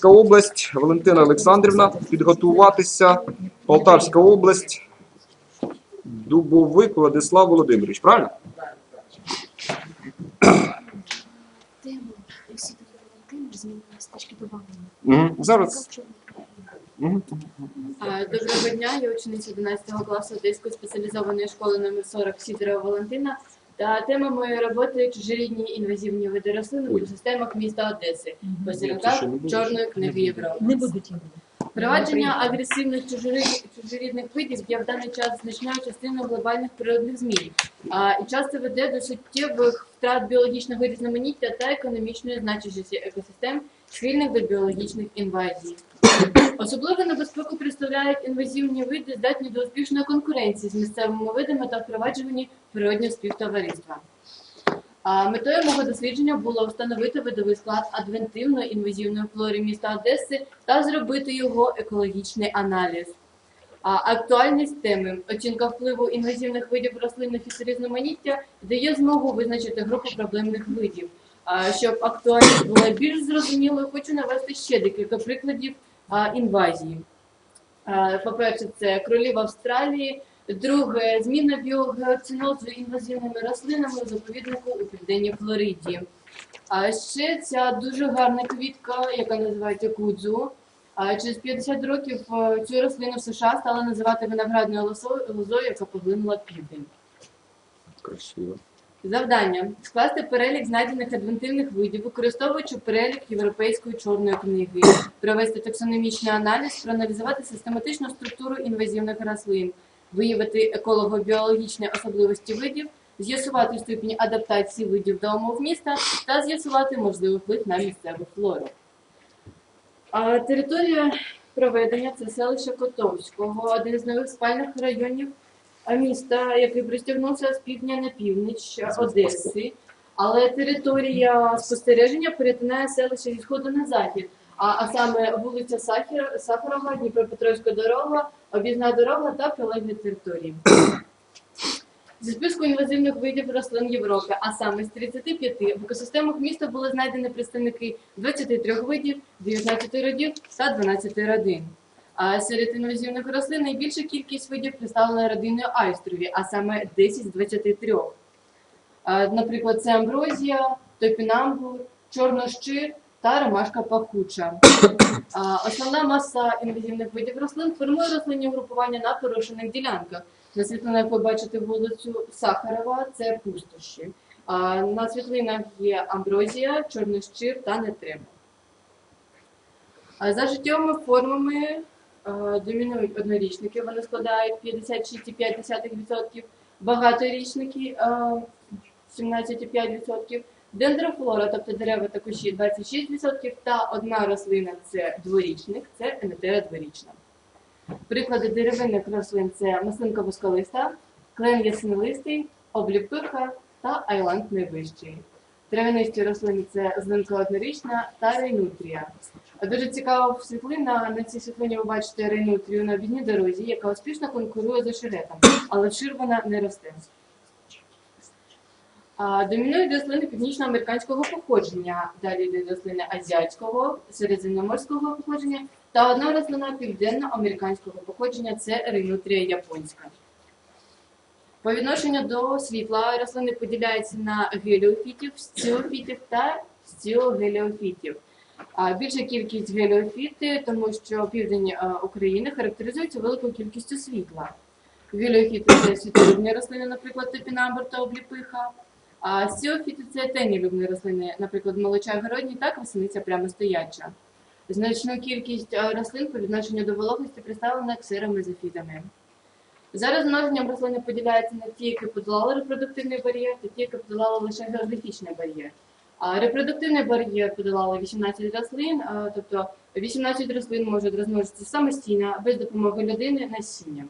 Запорізька область, Валентина Олександрівна, підготуватися. Полтавська область, Дубовик Владислав Володимирович, правильно? Угу. Зараз. Доброго дня, я учениця 11 класу Одеської спеціалізованої школи номер 40 Сідорова Валентина. Та тема моєї роботи чужорідні інвазивні види рослин у системах міста Одеси. По буде. Чорної книги Європи. Не будуть. Впровадження агресивних чужорідних, чужорідних видів є в даний час значною частиною глобальних природних змін а, і часто веде до суттєвих втрат біологічного різноманіття та економічної значущості екосистем, схильних до біологічних інвазій. Особливу небезпеку представляють інвазивні види, здатні до успішної конкуренції з місцевими видами та впроваджувані природнього співтовариства. Метою мого дослідження було встановити видовий склад адвентивної інвазивної флори міста Одеси та зробити його екологічний аналіз. Актуальність теми оцінка впливу інвазивних видів рослинних і різноманіття дає змогу визначити групу проблемних видів. Щоб актуальність була більш зрозумілою, хочу навести ще декілька прикладів інвазії. По-перше, це кролі в Австралії. Друге, зміна біогеоцинозу інвазивними рослинами у заповіднику у південній Флориді. А ще ця дуже гарна квітка, яка називається кудзу. А через 50 років е, цю рослину в США стали називати виноградною лозою, яка поглинула південь. Красиво. Завдання скласти перелік знайдених адвентивних видів, використовуючи перелік Європейської чорної книги, провести таксономічний аналіз, проаналізувати систематичну структуру інвазивних рослин, виявити еколого-біологічні особливості видів, з'ясувати ступінь адаптації видів до умов міста та з'ясувати можливий вплив на місцеву флору. Територія проведення це селище Котовського, один з нових спальних районів міста, який пристягнувся з півдня на північ Одеси. Але територія спостереження перетинає селище зі сходу на захід, а, а саме вулиця Сахарова, Дніпропетровська дорога, об'їзна дорога та прилеглі території. Зі списку інвазивних видів рослин Європи, а саме з 35 в екосистемах міста були знайдені представники 23 видів, 19 родів та 12 родин. А серед інвазивних рослин найбільша кількість видів представлена родиною айстрові, а саме 10 з 23. Наприклад, це амброзія, топінамбур, чорнощир та ромашка пахуча. Основна маса інвазивних видів рослин формує рослинні угрупування на порушених ділянках. На світлинах ви бачите вулицю Сахарова, це пустощі. На світлинах є амброзія, чорнощир та нетреба. А За життєвими формами домінують однорічники, вони складають 56,5%, багаторічники е, 17,5%, дендрофлора, тобто дерева та кущі 26%, та одна рослина це дворічник, це енетера дворічна. Приклади деревинних рослин це маслинка восколиста, клен яснолистий, обліпиха та айланд найвищий. Травянисті рослини це злинка однорічна та рейнутрія. Дуже цікава світлина. На цій світлині ви бачите рейнутрію на бідній дорозі, яка успішно конкурує з ошеретом, але вшир вона не росте. Домінують рослини північноамериканського походження, далі йдуть рослини азіатського, середземноморського походження та одна рослина південноамериканського походження це рейнутрія японська. По відношенню до світла рослини поділяються на геліофітів, сціофітів та сціогеліофітів. А більша кількість геліофіти, тому що південь України характеризується великою кількістю світла. Геліофіти це світлолюбні рослини, наприклад, топінамбур та обліпиха. А сціофіти це тенілюбні рослини, наприклад, молочай городній та красиниця прямостояча. Значну кількість е, рослин по відношенню до вологості представлена ксеромезофітами. Зараз множенням рослини поділяються на ті, які подолали репродуктивний бар'єр, та ті, які подолали лише географічний бар'єр. А репродуктивний бар'єр подолали 18 рослин, тобто 18 рослин можуть розмножитися самостійно, без допомоги людини насінням.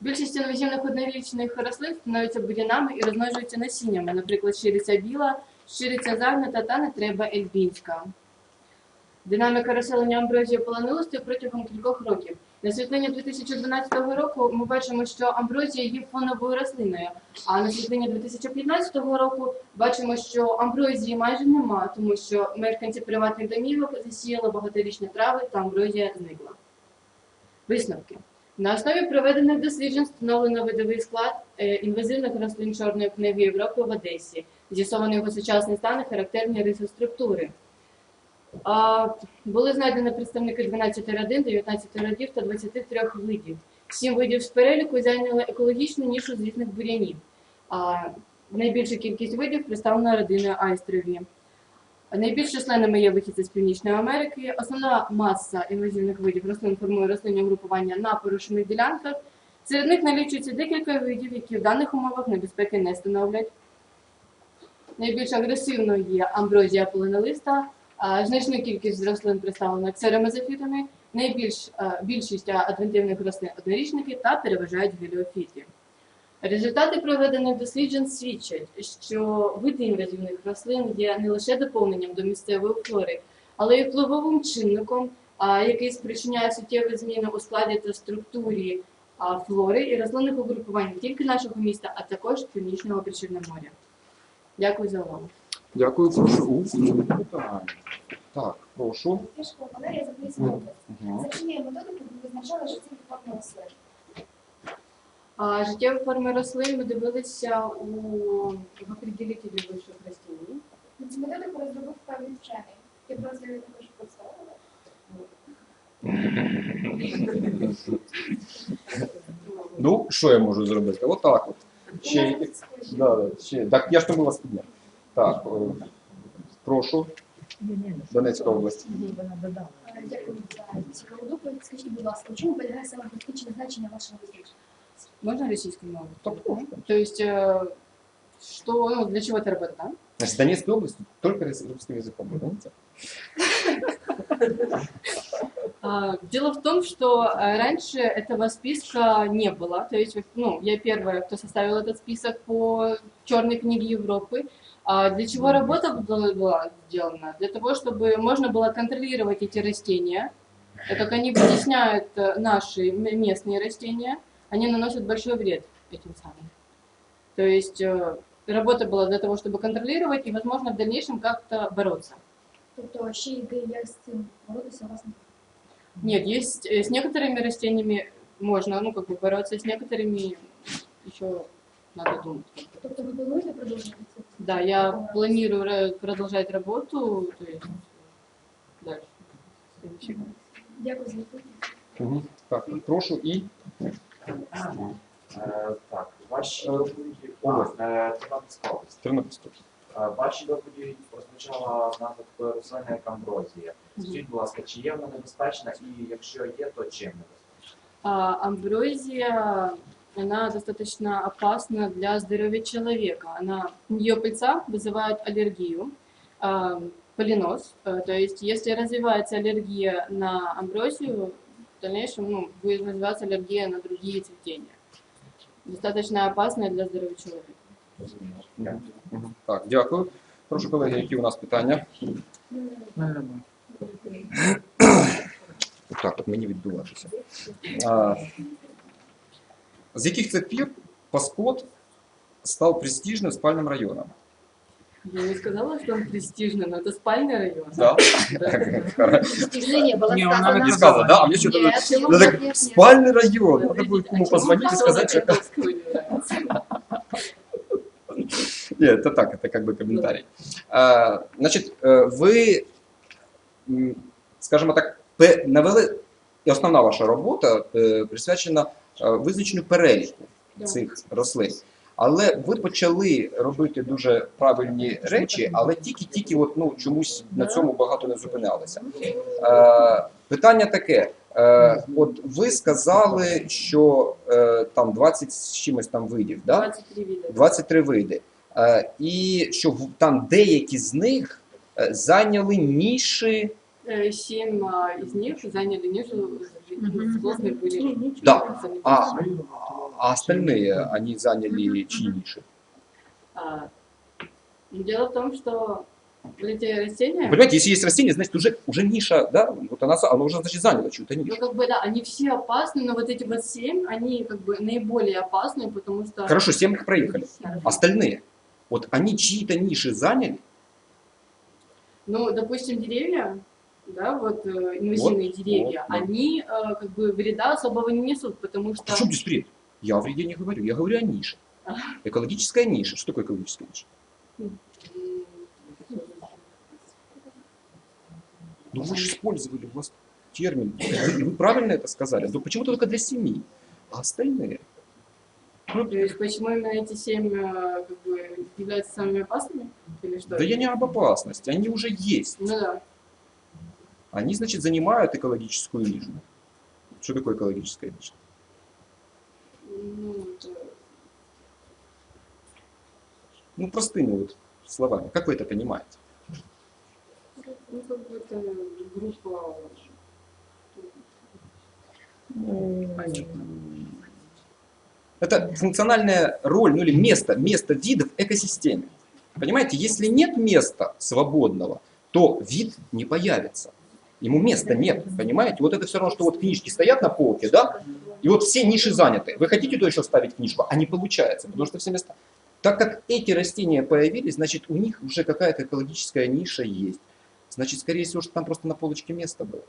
Більшість інвазивних однорічних рослин становляться бур'янами і розмножуються насіннями, наприклад, щириця біла, щириця загнута та нетреба ельбінська. Динаміка розселення амброзії полонилостою протягом кількох років. На світлині 2012 року ми бачимо, що амброзія є фоновою рослиною, а на світлині 2015 року бачимо, що амброзії майже нема, тому що мешканці приватних домівок засіяли багаторічні трави та амброзія зникла. Висновки. На основі проведених досліджень встановлено видовий склад е, інвазивних рослин Чорної книги Європи в Одесі, з'ясований його сучасний стан і характерні риси структури. Були знайдені представники 12 родин, 19 родів та 23 видів. Сім видів з переліку зайняли екологічну нішу злісних бур'янів. Найбільша кількість видів представлена родиною айстрові. Найбільш численними є вихідці з Північної Америки. Основна маса інвазивних видів рослин формує рослинні групування на порушених ділянках. Серед них налічується декілька видів, які в даних умовах небезпеки не становлять. Найбільш агресивною є амброзія полинолиста. А, Значну кількість рослин представлена ксеромезофітами, найбільш більшість адвентивних рослин однорічники та переважають геліофіти. Результати проведених досліджень свідчать, що види інвазивних рослин є не лише доповненням до місцевої флори, але й впливовим чинником, який спричиняє суттєві зміни у складі та структурі флори і рослинних угрупувань не тільки нашого міста, а також Північного Причорноморя. Дякую за увагу. Дякую, прошу. Питання. Так, прошу. Тяжко, Валерія Запорізька область. За чиєю методикою ви визначали життєві форми рослин? А, Життєві форми рослин ми дивилися у в определителі вищих растінь. Цю методику розробив певний вчений. Я просто її також представила. Ну, що я можу зробити? Отак от. Ще, да, да, ще. Так, я ж тому вас підняв. Так, о, прошу. Донецька область. Е, Дякую за цікаву доповідь. Скажіть, будь ласка, у чому полягає саме практичне значення вашого дослідження? Можно российскую мову? Можно. То есть, э, что, ну, для чего это работа, да? Значит, Донецкая область только рус- русским языком. вы знаете? А, Дело в том, что э, раньше этого списка не было. То есть, ну, я первая, кто составил этот список по черной книге Европы. А для чего работа была сделана? Для того, чтобы можно было контролировать эти растения, так как они вытесняют э, наши местные растения, они наносят большой вред этим самым. То есть э, работа была для того, чтобы контролировать и, возможно, в дальнейшем как-то бороться. Тобто ще ідеї, як з цим боротися, у вас не Нет, есть э, с некоторыми растениями можно, ну, как бы бороться, с некоторыми еще надо думать. Тобто ви плануєте продовжувати це? Да, я планирую ра- продолжать работу, то есть дальше. Следующий. Дякую за відповідь. Мгм. Так, прошу і Е, Так, ваші доповіді область, е, Тернопільська область. Тернопільська. Е, Ваші доповіді розпочала з назви такої рослини, як амброзія. Скажіть, будь ласка, чи є вона небезпечна, і якщо є, то чим небезпечна? А, амброзия, она достаточно опасна для здоровья человека. Она, ее пыльца вызывает аллергию, а, полинос. Э, То есть, если развивается аллергия на амброзию, в дальнейшем ну, будет развиваться аллергия на другие цветения. Достаточно опасная для здоровья человека. Так, дякую. Прошу, колеги, які у нас питання? Так, от мені відбуватися. З яких це пір Паскот став престижним спальним районом? Я не сказала, что он престижный, но это спальный район. Да? Стіжнення було Ні, вона сказано. Не сказано, да? А мне что-то... Нет, Ну, так, нет, нет. спальный район. Надо Подождите, будет а кому чему позвонить и сказать, что... Павловску не нравится? Нет, это так, это как бы комментарий. А, значит, э, ви, м, скажімо так, пе- навели, і основна ваша робота е, присвячена е, визначенню переліку Да. цих рослин. Але ви почали робити дуже правильні речі, але тільки-тільки от, ну, чомусь на цьому багато не зупинялися. Е, питання таке. Е, от ви сказали, що е, там 20 з чимось там видів, да? 23 вида. 23 види. Е, і що в- там деякі з них е, зайняли ніші. Э, Семь а, из них заняли нишу, сложные были. Да. А, а остальные они заняли чьи ниши? А, Дело в том, что эти растения, Понимаете, если есть растение, значит уже, уже ниша, да, вот она, она уже, значит, заняла чью-то ну, нишу. как бы, да, они все опасны, но вот эти вот семь, они как бы наиболее опасны, потому что... Хорошо, семь их проехали. Остальные, вот они чьи-то ниши заняли, Ну, допустим, деревья, да, вот э, инвазивные Вот, деревья, вот, да. они э, как бы вреда особого не несут, потому что... Причем здесь вред? Я о вреде не говорю, я говорю о нише. Экологическая ниша. Что такое экологическая ниша? Ну вы же использовали у вас термин. И вы правильно это сказали. Но почему только для семьи? А остальные? Ну, То есть почему именно эти семь э, как бы являются самыми опасными? Или что? да я не об опасности, они уже есть. Ну да. Они, значит, занимают экологическую нишу. Что такое экологическая ниша? Ну, Ну, простыми вот словами. Как вы это понимаете? ну, как бы это группа... Это функциональная роль, ну или место, место вида в экосистеме. Понимаете, если нет места свободного, то вид не появится. Ему места нет, понимаете? Вот это все равно, что вот книжки стоят на полке, да, и вот все ниши заняты. Вы хотите туда еще ставить книжку, а не получается, потому что все места... Так как эти растения появились, значит, у них уже какая-то экологическая ниша есть. Значит, скорее всего, что там просто на полочке место было.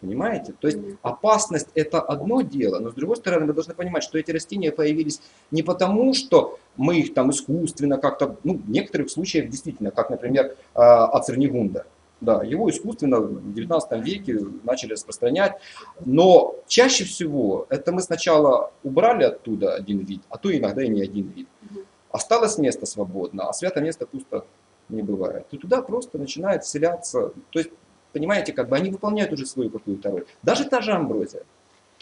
Понимаете? То есть опасность это одно дело, но с другой стороны мы должны понимать, что эти растения появились не потому, что мы их там искусственно как-то, ну, в некоторых случаях действительно, как, например, ацернигунда. Да, его искусственно в 19 веке начали распространять, но чаще всего это мы сначала убрали оттуда один вид, а то иногда и не один вид. Осталось место свободно, а свято место пусто не бывает. И туда просто начинает вселяться, то есть понимаете, как бы они выполняют уже свою какую-то роль. Даже та же амброзия,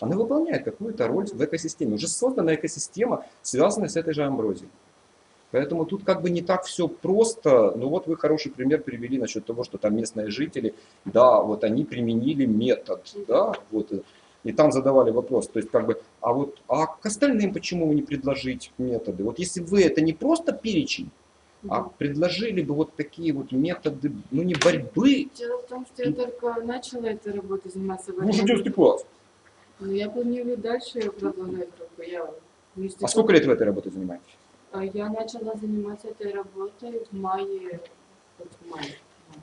она выполняет какую-то роль в экосистеме. Уже создана экосистема, связанная с этой же амброзией. Поэтому тут как бы не так все просто. Ну вот вы хороший пример привели насчет того, что там местные жители, да, вот они применили метод, да, вот. И там задавали вопрос, то есть как бы, а вот, а к остальным почему не предложить методы? Вот если вы это не просто перечень, а предложили бы вот такие вот методы, ну не борьбы, Дело в том, что я только начала этой работой заниматься. ну уже этом 11 году. класс. Но я планирую дальше продолжать я. А сколько лет вы этой работой занимаетесь? Я начала заниматься этой работой в мае. вот в мае.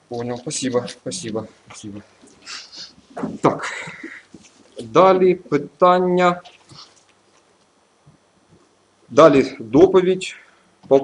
Понял, спасибо, спасибо, спасибо. Так, далі питання. Далі доповідь